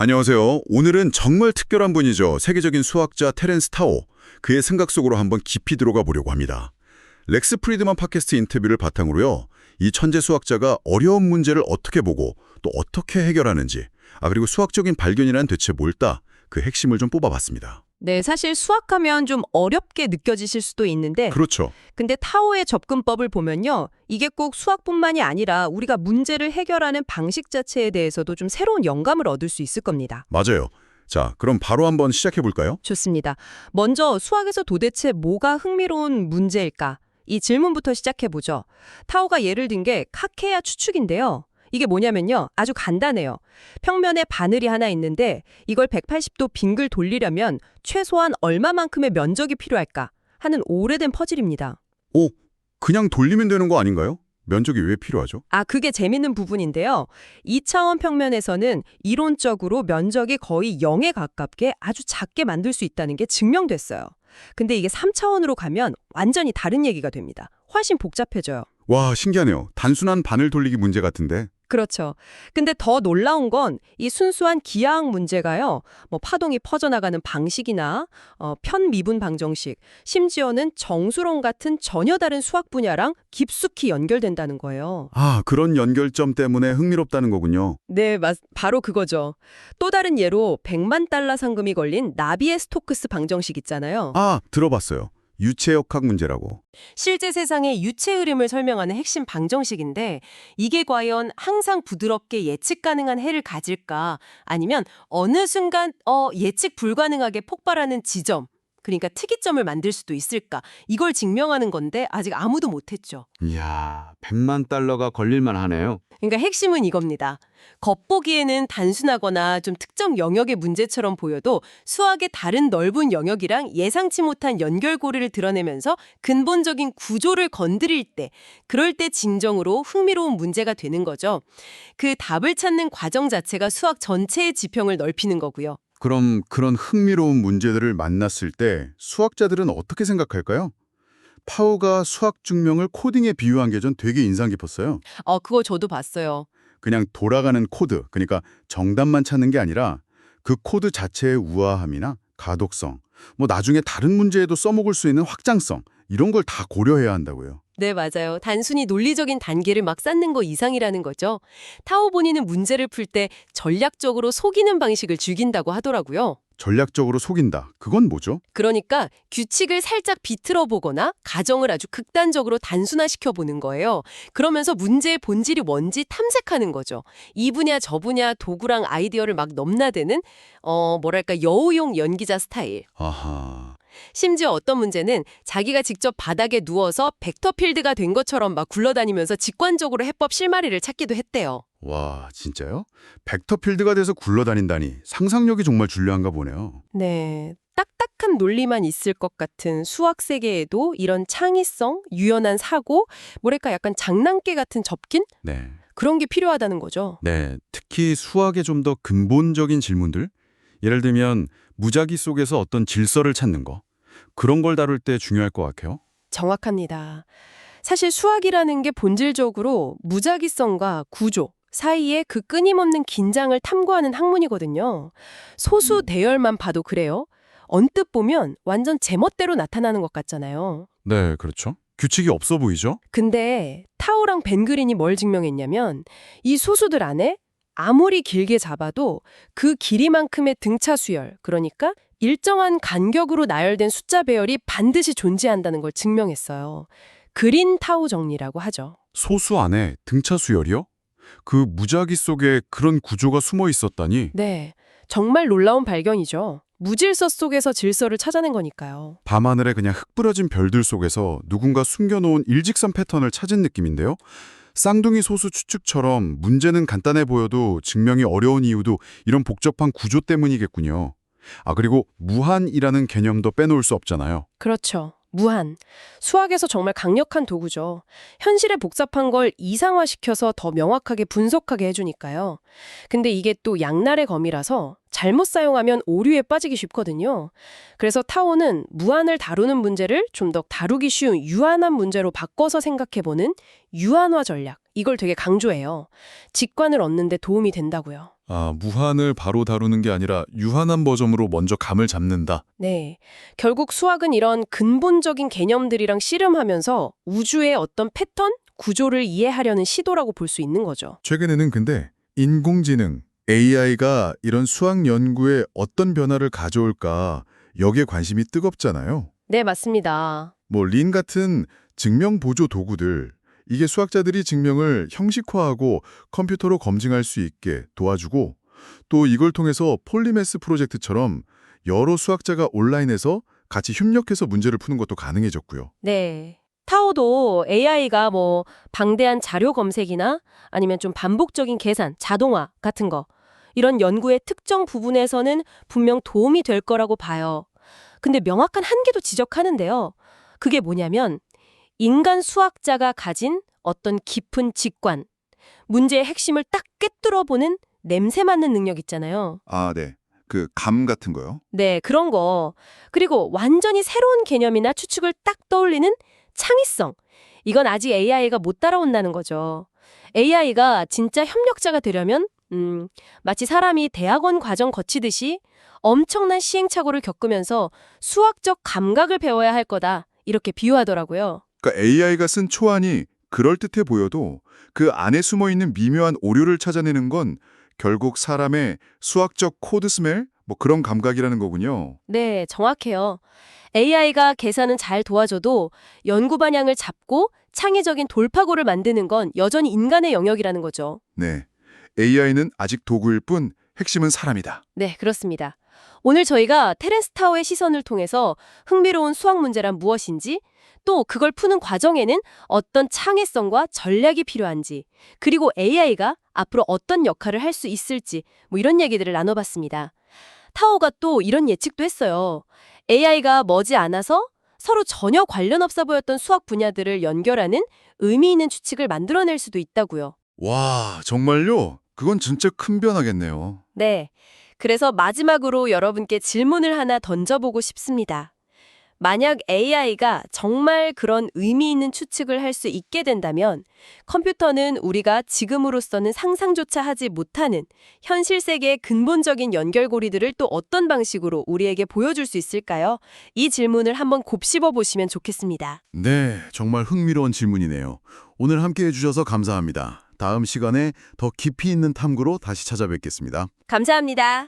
안녕하세요. 오늘은 정말 특별한 분이죠. 세계적인 수학자 테렌스 타오. 그의 생각 속으로 한번 깊이 들어가 보려고 합니다. 렉스 프리드만 팟캐스트 인터뷰를 바탕으로요. 이 천재 수학자가 어려운 문제를 어떻게 보고 또 어떻게 해결하는지, 아 그리고 수학적인 발견이란 대체 뭘까? 그 핵심을 좀 뽑아봤습니다. 네, 사실 수학하면 좀 어렵게 느껴지실 수도 있는데 그렇죠. 근데 타오의 접근법을 보면요. 이게 꼭 수학뿐만이 아니라 우리가 문제를 해결하는 방식 자체에 대해서도 좀 새로운 영감을 얻을 수 있을 겁니다. 맞아요. 자, 그럼 바로 한번 시작해 볼까요? 좋습니다. 먼저 수학에서 도대체 뭐가 흥미로운 문제일까? 이 질문부터 시작해 보죠. 타오가 예를 든 게 카케야 추측인데요. 이게 뭐냐면요. 아주 간단해요. 평면에 바늘이 하나 있는데 이걸 180도 빙글 돌리려면 최소한 얼마만큼의 면적이 필요할까 하는 오래된 퍼즐입니다. 오, 그냥 돌리면 되는 거 아닌가요? 면적이 왜 필요하죠? 아, 그게 재밌는 부분인데요. 2차원 평면에서는 이론적으로 면적이 거의 0에 가깝게 아주 작게 만들 수 있다는 게 증명됐어요. 근데 이게 3차원으로 가면 완전히 다른 얘기가 됩니다. 훨씬 복잡해져요. 와, 신기하네요. 단순한 바늘 돌리기 문제 같은데. 그렇죠. 근데 더 놀라운 건 이 순수한 기하학 문제가요. 뭐 파동이 퍼져나가는 방식이나 어, 편미분 방정식, 심지어는 정수론 같은 전혀 다른 수학 분야랑 깊숙이 연결된다는 거예요. 아, 그런 연결점 때문에 흥미롭다는 거군요. 네, 맞, 바로 그거죠. 또 다른 예로 100만 달러 상금이 걸린 나비의 스토크스 방정식 있잖아요. 아, 들어봤어요. 유체역학 문제라고. 실제 세상의 유체 흐름을 설명하는 핵심 방정식인데 이게 과연 항상 부드럽게 예측 가능한 해를 가질까 아니면 어느 순간 어 예측 불가능하게 폭발하는 지점 그러니까 특이점을 만들 수도 있을까 이걸 증명하는 건데 아직 아무도 못했죠. 이야, 100만 달러가 걸릴만 하네요. 그러니까 핵심은 이겁니다. 겉보기에는 단순하거나 좀 특정 영역의 문제처럼 보여도 수학의 다른 넓은 영역이랑 예상치 못한 연결고리를 드러내면서 근본적인 구조를 건드릴 때, 그럴 때 진정으로 흥미로운 문제가 되는 거죠. 그 답을 찾는 과정 자체가 수학 전체의 지평을 넓히는 거고요. 그럼 그런 흥미로운 문제들을 만났을 때 수학자들은 어떻게 생각할까요? 파우가 수학 증명을 코딩에 비유한 게 전 되게 인상 깊었어요. 어, 그거 저도 봤어요. 그냥 돌아가는 코드, 그러니까 정답만 찾는 게 아니라 그 코드 자체의 우아함이나 가독성, 뭐 나중에 다른 문제에도 써먹을 수 있는 확장성 이런 걸 다 고려해야 한다고요. 네, 맞아요. 단순히 논리적인 단계를 막 쌓는 거 이상이라는 거죠. 타오 본인은 문제를 풀 때 전략적으로 속이는 방식을 즐긴다고 하더라고요. 전략적으로 속인다. 그건 뭐죠? 그러니까 규칙을 살짝 비틀어 보거나 가정을 아주 극단적으로 단순화시켜 보는 거예요. 그러면서 문제의 본질이 뭔지 탐색하는 거죠. 이 분야 저 분야 도구랑 아이디어를 막 넘나드는 어 뭐랄까 여우용 연기자 스타일. 아하. 심지어 어떤 문제는 자기가 직접 바닥에 누워서 벡터 필드가 된 것처럼 막 굴러다니면서 직관적으로 해법 실마리를 찾기도 했대요. 와, 진짜요? 벡터 필드가 돼서 굴러다닌다니 상상력이 정말 중요한가 보네요. 네. 딱딱한 논리만 있을 것 같은 수학 세계에도 이런 창의성, 유연한 사고, 뭐랄까 약간 장난기 같은 접긴? 네. 그런 게 필요하다는 거죠. 네, 특히 수학의 좀 더 근본적인 질문들, 예를 들면 무작위 속에서 어떤 질서를 찾는 거, 그런 걸 다룰 때 중요할 것 같아요. 정확합니다. 사실 수학이라는 게 본질적으로 무작위성과 구조 사이에 그 끊임없는 긴장을 탐구하는 학문이거든요. 소수 대열만 봐도 그래요. 언뜻 보면 완전 제멋대로 나타나는 것 같잖아요. 네, 그렇죠. 규칙이 없어 보이죠? 근데 타오랑 벤그린이 뭘 증명했냐면 이 소수들 안에 아무리 길게 잡아도 그 길이만큼의 등차 수열, 그러니까 일정한 간격으로 나열된 숫자 배열이 반드시 존재한다는 걸 증명했어요. 그린 타오 정리라고 하죠. 소수 안에 등차 수열이요? 그 무작위 속에 그런 구조가 숨어 있었다니 네, 정말 놀라운 발견이죠. 무질서 속에서 질서를 찾아낸 거니까요. 밤하늘에 그냥 흙부러진 별들 속에서 누군가 숨겨놓은 일직선 패턴을 찾은 느낌인데요. 쌍둥이 소수 추측처럼 문제는 간단해 보여도 증명이 어려운 이유도 이런 복잡한 구조 때문이겠군요. 아 그리고 무한이라는 개념도 빼놓을 수 없잖아요. 그렇죠. 무한. 수학에서 정말 강력한 도구죠. 현실의 복잡한 걸 이상화시켜서 더 명확하게 분석하게 해주니까요. 근데 이게 또 양날의 검이라서 잘못 사용하면 오류에 빠지기 쉽거든요. 그래서 타오는 무한을 다루는 문제를 좀 더 다루기 쉬운 유한한 문제로 바꿔서 생각해보는 유한화 전략. 이걸 되게 강조해요. 직관을 얻는 데 도움이 된다고요. 아, 무한을 바로 다루는 게 아니라 유한한 버전으로 먼저 감을 잡는다. 네. 결국 수학은 이런 근본적인 개념들이랑 씨름하면서 우주의 어떤 패턴, 구조를 이해하려는 시도라고 볼 수 있는 거죠. 최근에는 근데 인공지능, AI가 이런 수학 연구에 어떤 변화를 가져올까 여기에 관심이 뜨겁잖아요. 네, 맞습니다. 뭐 린 같은 증명 보조 도구들 이게 수학자들이 증명을 형식화하고 컴퓨터로 검증할 수 있게 도와주고 또 이걸 통해서 폴리메스 프로젝트처럼 여러 수학자가 온라인에서 같이 협력해서 문제를 푸는 것도 가능해졌고요. 네. 타오도 AI가 뭐 방대한 자료 검색이나 아니면 좀 반복적인 계산, 자동화 같은 거 이런 연구의 특정 부분에서는 분명 도움이 될 거라고 봐요. 근데 명확한 한계도 지적하는데요. 그게 뭐냐면 인간 수학자가 가진 어떤 깊은 직관, 문제의 핵심을 딱 꿰뚫어 보는 냄새 맡는 능력 있잖아요. 아, 네. 그 감 같은 거요? 네, 그런 거. 그리고 완전히 새로운 개념이나 추측을 딱 떠올리는 창의성. 이건 아직 AI가 못 따라온다는 거죠. AI가 진짜 협력자가 되려면 음, 마치 사람이 대학원 과정 거치듯이 엄청난 시행착오를 겪으면서 수학적 감각을 배워야 할 거다. 이렇게 비유하더라고요. 그러니까 AI가 쓴 초안이 그럴듯해 보여도 그 안에 숨어 있는 미묘한 오류를 찾아내는 건 결국 사람의 수학적 코드 스멜 뭐 그런 감각이라는 거군요. 네, 정확해요. AI가 계산은 잘 도와줘도 연구 방향을 잡고 창의적인 돌파구를 만드는 건 여전히 인간의 영역이라는 거죠. 네. AI는 아직 도구일 뿐 핵심은 사람이다. 네, 그렇습니다. 오늘 저희가 테렌스 타워의 시선을 통해서 흥미로운 수학 문제란 무엇인지, 또 그걸 푸는 과정에는 어떤 창의성과 전략이 필요한지, 그리고 AI가 앞으로 어떤 역할을 할 수 있을지, 뭐 이런 얘기들을 나눠봤습니다. 타워가 또 이런 예측도 했어요. AI가 머지 않아서 서로 전혀 관련 없어 보였던 수학 분야들을 연결하는 의미 있는 추측을 만들어낼 수도 있다고요. 와, 정말요? 그건 진짜 큰 변화겠네요. 네. 그래서 마지막으로 여러분께 질문을 하나 던져보고 싶습니다. 만약 AI가 정말 그런 의미 있는 추측을 할 수 있게 된다면 컴퓨터는 우리가 지금으로서는 상상조차 하지 못하는 현실 세계의 근본적인 연결고리들을 또 어떤 방식으로 우리에게 보여줄 수 있을까요? 이 질문을 한번 곱씹어 보시면 좋겠습니다. 네, 정말 흥미로운 질문이네요. 오늘 함께 해 주셔서 감사합니다. 다음 시간에 더 깊이 있는 탐구로 다시 찾아뵙겠습니다. 감사합니다.